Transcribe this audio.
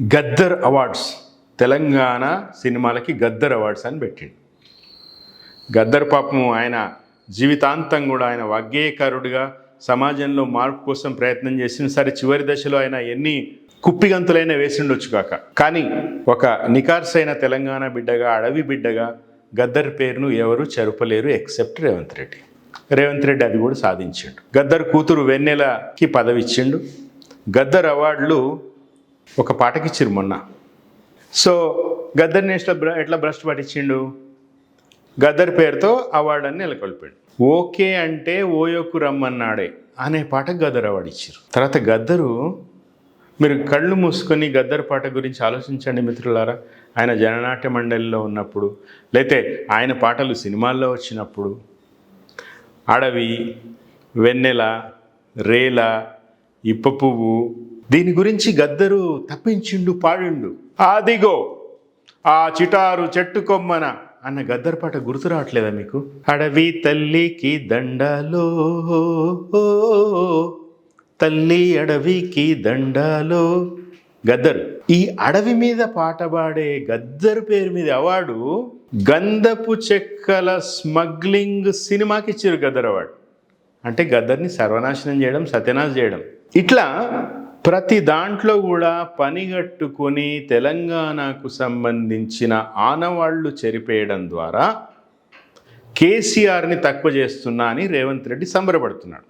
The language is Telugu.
గద్దర్ అవార్డ్స్. తెలంగాణ సినిమాలకి గద్దర్ అవార్డ్స్ అని పెట్టిండు. గద్దర్ పాపము ఆయన జీవితాంతం కూడా ఆయన వాగ్గేయకారుడిగా సమాజంలో మార్పు కోసం ప్రయత్నం చేసిన సరే చివరి దశలో ఆయన ఎన్ని కుప్పిగంతులైనా వేసిండొచ్చు కాక. కానీ ఒక నికార్సైన తెలంగాణ బిడ్డగా అడవి బిడ్డగా గద్దర్ పేరును ఎవరు చెరపలేరు ఎక్సెప్ట్ రేవంత్ రెడ్డి. రేవంత్ రెడ్డి అది కూడా సాధించిండు. గద్దర్ కూతురు వెన్నెలకి పదవి ఇచ్చిండు గద్దర్ అవార్డులు ఒక పాటకి ఇచ్చిరు మొన్న. సో గద్దర్ నేషనల్ బ్ర- ఎట్లా బ్రష్ పట్టించిండు? గద్దర్ పేరుతో అవార్డు నెలకొల్పాడు. ఓకే అంటే ఓయోకు రమ్మన్నాడే అనే పాటకు గద్దర్ అవార్డు ఇచ్చారు. తర్వాత గద్దరు మీరు కళ్ళు మూసుకొని గద్దర్ పాట గురించి ఆలోచించండి మిత్రులారా. ఆయన జననాట్య మండలిలో ఉన్నప్పుడు లేతే ఆయన పాటలు సినిమాల్లో వచ్చినప్పుడు అడవి వెన్నెల రేల ఇప్ప పువ్వు. దీని గురించి గద్దరు తప్పించిండు పాడిండు. ఆదిగో ఆ చిటారు చెట్టు కొమ్మన అన్న గద్దర్ పాట గుర్తు రావట్లేదా మీకు? అడవి తల్లికి దండాలో తల్లి అడవికి దండాలో. గద్దర్ ఈ అడవి మీద పాట పాడే గద్దర్ పేరు మీద అవార్డు గంధపు చెక్కల స్మగ్లింగ్ సినిమాకి ఇచ్చారు గద్దర్ అవార్డు. అంటే గద్దర్ని సర్వనాశనం చేయడం సత్యనాశ చేయడం. ఇట్లా ప్రతి దాంట్లో కూడా పనిగట్టుకొని తెలంగాణకు సంబంధించిన ఆనవాళ్ళు చెరిపేయడం ద్వారా కేసీఆర్ని తక్కువ చేస్తున్నా అని రేవంత్ రెడ్డి సంబరపడుతున్నాడు.